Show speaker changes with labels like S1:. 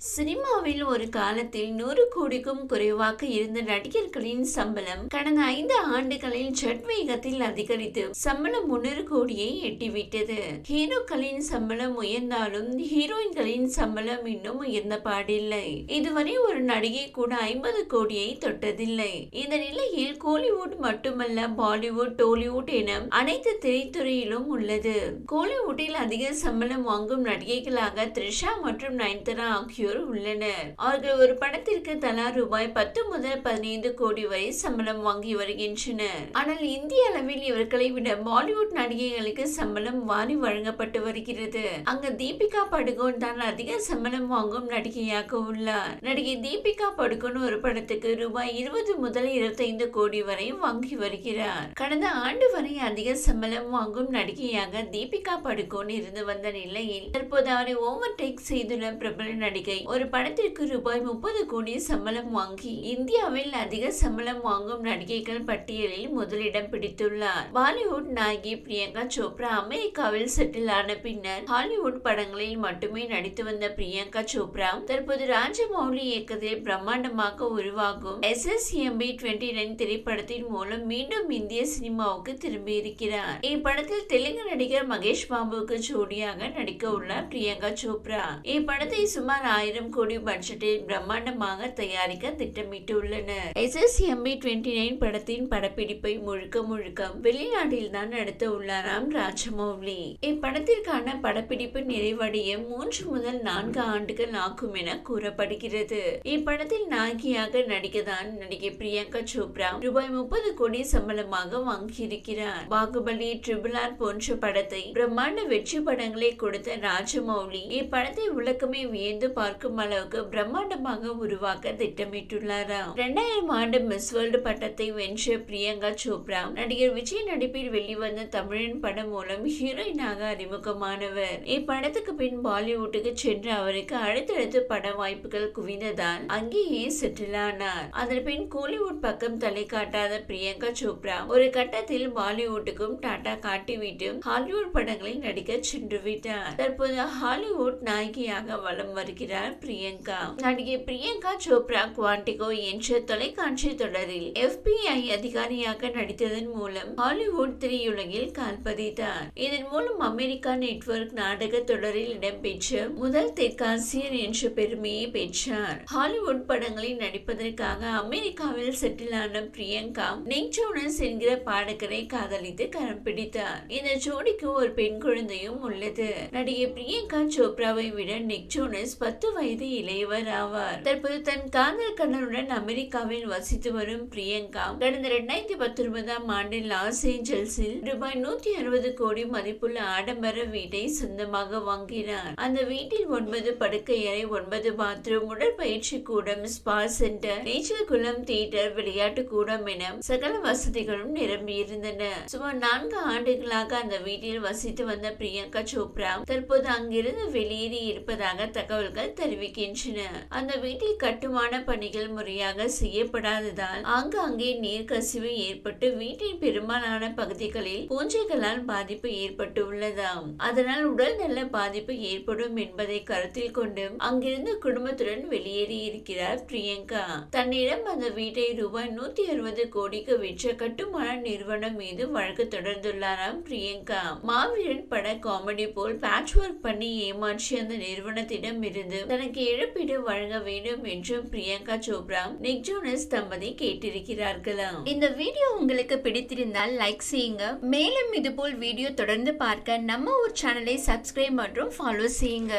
S1: சினிமாவில் ஒரு காலத்தில் நூறு கோடிக்கும் குறைவாக இருந்த நடிகர்களின் சம்பளம் கடந்த ஐந்து ஆண்டுகளில் ஜெட் வேகத்தில் அதிகரித்து சம்பளம் முன்னூறு கோடியை எட்டிவிட்டது. ஹீரோக்களின் சம்பளம் உயர்ந்தாலும் ஹீரோயின்களின் சம்பளம் இன்னும் உயர்ந்த பாடில்லை. இதுவரை ஒரு நடிகை கூட ஐம்பது கோடியை தொட்டதில்லை. இந்த நிலையில் கோலிவுட் மட்டுமல்ல பாலிவுட் டோலிவுட் என அனைத்து திரைத்துறையிலும் உள்ளது. கோலிவுட்டில் அதிக சம்பளம் வாங்கும் நடிகைகளாக த்ரிஷா மற்றும் நயன்தரா ஆகியோர் உள்ளனர். அவர்கள் ஒரு படத்திற்கு தலா ரூபாய் பத்து முதல் பதினைந்து கோடி வரை சம்பளம் வாங்கி வருகின்றனர். ஆனால் இந்திய அளவில் இவர்களை விட பாலிவுட் நடிகைகளுக்கு சம்பளம் வாரி வழங்கப்பட்டு வருகிறது. அங்க தீபிகா படுகோன் தான் அதிக சம்பளம் வாங்கும் நடிகையாக உள்ளார். நடிகை தீபிகா படுகோன் ஒரு படத்துக்கு ரூபாய் இருபது முதல் இருபத்தைந்து கோடி வரை வாங்கி வருகிறார். கடந்த ஆண்டு வரை அதிக சம்பளம் வாங்கும் நடிகையாக தீபிகா படுகோன் இருந்து வந்த நிலையில் தற்போது அவரை ஓவர் டேக் செய்துள்ள பிரபல நடிகை ஒரு படத்திற்கு ரூபாய் முப்பது கோடி சம்பளம் வாங்கி இந்தியாவில் அதிக சம்பளம் வாங்கும் நடிகைகள் பட்டியலில் முதலிடம் பிடித்துள்ளார். பாலிவுட் நாயகி பிரியங்கா சோப்ரா அமெரிக்காவில் செட்டில் ஆன பின்னர் ஹாலிவுட் படங்களில் மட்டுமே நடித்து வந்த பிரியங்கா சோப்ரா தற்போது ராஜமௌலி இயக்கத்தில் பிரம்மாண்டமாக உருவாகும் S S MB twenty nine திரைப்படத்தின் மூலம் மீண்டும் இந்திய சினிமாவுக்கு திரும்பி இருக்கிறார். இப்படத்தில் தெலுங்கு நடிகர் மகேஷ் பாபுவுக்கு ஜோடியாக நடிக்க உள்ளார் பிரியங்கா சோப்ரா. இப்படத்தை சுமார் ஆயிரம் ஆயிரம் கோடி பட்ஜெட்டில் பிரம்மாண்டமாக தயாரிக்க திட்டமிட்டுள்ளனர். S S MB twenty nine படத்தின் படப்பிடிப்பை முழுக்க முழுக்க வெளிநாட்டில் தான் நடத்த உள்ளாராம் ராஜமௌலி. இப்படத்திற்கான படப்பிடிப்பு நிறைவடைய மூன்று முதல் நான்கு ஆண்டுகள் ஆகும் என கூறப்படுகிறது. இப்படத்தில் நாயகியாக நடிக்கதான் நடிகை பிரியங்கா சோப்ரா ரூபாய் முப்பது கோடி சம்பளமாக வாங்கியிருக்கிறார். பாகுபலி ட்ரிபிள் ஆர் போன்ற படத்தை பிரம்மாண்ட வெற்றி படங்களை கொடுத்த ராஜமௌலி இப்படத்தை உலகமே வியந்து பார்க்க பார்க்கும் அளவுக்கு பிரம்மாண்டமாக உருவாக்க திட்டமிட்டுள்ளாராம். இரண்டாயிரம் ஆண்டு மிஸ் வேர்ல்டு பட்டத்தை வென்ற பிரியங்கா சோப்ரா நடிகர் விஜய் நடிப்பில் வெளிவந்த தமிழன் படம் மூலம் ஹீரோயினாக அறிமுகமானவர். இப்படத்துக்கு பின் பாலிவுட்டுக்கு சென்று அவருக்கு அடுத்தடுத்து பட வாய்ப்புகள் குவிந்ததால் அங்கேயே செட்டில் ஆனார். அதன் பின் கோலிவுட் பக்கம் தலை காட்டாத பிரியங்கா சோப்ரா ஒரு கட்டத்தில் பாலிவுட்டுக்கும் டாடா காட்டிவிட்டு ஹாலிவுட் படங்களில் நடிக்க சென்று விட்டார் தற்போது ஹாலிவுட் நாயகியாக வலம் வருகிறார் பிரியங்கா. நடிகை பிரியங்கா சோப்ரா குவாண்டிகோ என்ற தொலைக்காட்சி தொடரில் எஃபிஐ அதிகாரியாக நடித்ததன் மூலம் ஹாலிவுட் திரையுலகில் கால்பதித்தார் இதன் மூலம் அமெரிக்கா நெட்வொர்க் நாடக தொடரில் இடம்பெற்ற முதல் தெற்காசியர் என்ற பெருமையை பெற்றார். ஹாலிவுட் படங்களில் நடிப்பதற்காக அமெரிக்காவில் செட்டில் ஆன பிரியங்கா நிக் ஜோனஸ் என்கிற பாடகரை காதலித்து கரம் பிடித்தார். இந்த ஜோடிக்கு ஒரு பெண் குழந்தையும் உள்ளது. நடிகை பிரியங்கா சோப்ராவை விட நிக் ஜோனஸ் பத்து வயது இளையவர் ஆவார். தற்போது தன் காதல் கண்ணனுடன் அமெரிக்காவில் வசித்து வரும் பிரியங்கா கடந்த இரண்டாயிரத்தி பத்தொன்பதாம் ஆண்டு லாஸ் ஏஞ்சல்ஸில் ரூபாய் நூத்தி அறுபது கோடி மதிப்புள்ள ஆடம்பர வீட்டை சொந்தமாக வாங்கினார். அந்த வீட்டில் ஒன்பது படுக்கை அறை ஒன்பது பாத்ரூம் உடற்பயிற்சி கூடம் ஸ்பா சென்டர் நீச்சல் குளம் தியேட்டர் விளையாட்டு கூடம் என சகல வசதிகளும் நிரம்பி இருந்தன சுமார் நான்கு ஆண்டுகளாக அந்த வீட்டில் வசித்து வந்த பிரியங்கா சோப்ரா தற்போது அங்கிருந்து வெளியேறி இருப்பதாக தகவல்கள் தெரிவிக்கின்றன. அந்த வீட்டில் கட்டுமான பணிகள் முறையாக செய்யப்படாததால் ஆங்காங்கே நீர் கசிவு ஏற்பட்டு வீட்டின் பெரும்பாலான பகுதிகளில் பூஞ்சைகளால் பாதிப்பு ஏற்பட்டு உள்ளதாம் அதனால் உடல் நல பாதிப்பு ஏற்படும் என்பதை கருத்தில் கொண்டு அங்கிருந்து குடும்பத்துடன் வெளியேறி இருக்கிறார் பிரியங்கா. தன்னிடம் அந்த வீட்டை ரூபாய் நூத்தி அறுபது கோடிக்கு விற்ற கட்டுமான நிறுவனம் மீது வழக்கு தொடர்ந்துள்ளாராம் பிரியங்கா. மாவீரன் பட காமெடி போல் பேட்ச் ஒர்க் பண்ணி ஏமாற்றி அந்த நிறுவனத்திடம் இருந்து தனக்கு இழப்பீடு வழங்க வேண்டும் என்றும் பிரியங்கா சோப்ரா நிக் ஜோனஸ் தம்பதி கேட்டிருக்கிறார்களாம் இந்த வீடியோ உங்களுக்கு பிடித்திருந்தால் லைக் செய்யுங்க. மேலும் இதுபோல் வீடியோ தொடர்ந்து பார்க்க நம்ம ஒரு சேனலை சப்ஸ்கிரைப் மற்றும் ஃபாலோ செய்யுங்க.